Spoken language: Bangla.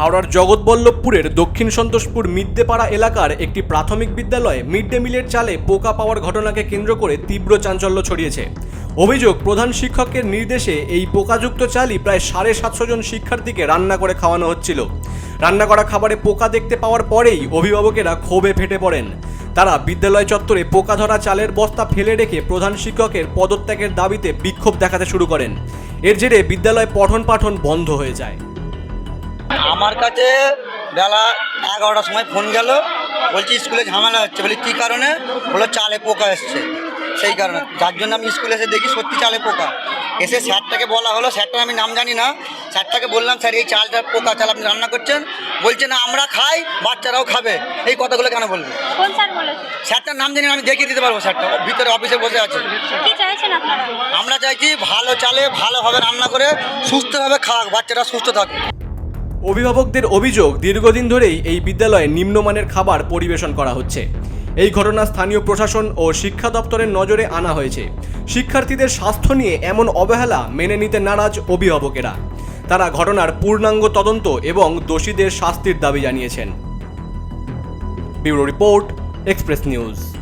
হাওড়ার জগৎবল্লভপুরের দক্ষিণ সন্তোষপুর মিদ্যেপাড়া এলাকার একটি প্রাথমিক বিদ্যালয়ে মিড ডে মিলের চালে পোকা পাওয়ার ঘটনাকে কেন্দ্র করে তীব্র চাঞ্চল্য ছড়িয়েছে। অভিযোগ, প্রধান শিক্ষকের নির্দেশে এই পোকাযুক্ত চালই প্রায় সাড়ে সাতশো জন শিক্ষার্থীকে রান্না করে খাওয়ানো হচ্ছিল। রান্না করা খাবারে পোকা দেখতে পাওয়ার পরেই অভিভাবকেরা ক্ষোভে ফেটে পড়েন। তারা বিদ্যালয় চত্বরে পোকা ধরা চালের বস্তা ফেলে রেখে প্রধান শিক্ষকের পদত্যাগের দাবিতে বিক্ষোভ দেখাতে শুরু করেন। এর জেরে বিদ্যালয় পঠন পাঠন বন্ধ হয়ে যায়। আমার কাছে বেলা এগারোটার সময় ফোন গেল বলছি স্কুলে ঝামেলা হচ্ছে। বলি কী কারণে? বলল চালে পোকা এসছে। সেই কারণে। যার জন্য আমি স্কুলে এসে দেখি সত্যি চালে পোকা। এসে স্যারটাকে বলা হলো স্যারটার আমি নাম জানি না। স্যারটাকে বললাম স্যার এই চালটা পোকা চাল আপনি রান্না করছেন? বলছে না আমরা খাই বাচ্চারাও খাবে। এই কথাগুলো কেন বলবে স্যারটার নাম জানি না, আমি দেখিয়ে দিতে পারব স্যারটা। ভিতরে অফিসে বসে আছে। আমরা চাইছি ভালো চালে ভালোভাবে রান্না করে সুস্থভাবে খাওয়াক বাচ্চারা সুস্থ থাকুক অভিভাবকদের অভিযোগ, দীর্ঘদিন ধরেই এই বিদ্যালয়ে নিম্নমানের খাবার পরিবেশন করা হচ্ছে। এই ঘটনা স্থানীয় প্রশাসন ও শিক্ষা দপ্তরের নজরে আনা হয়েছে। শিক্ষার্থীদের স্বাস্থ্য নিয়ে এমন অবহেলা মেনে নিতে নারাজ অভিভাবকেরা। তারা ঘটনার পূর্ণাঙ্গ তদন্ত এবং দোষীদের শাস্তির দাবি জানিয়েছেন। Bureau report, express news.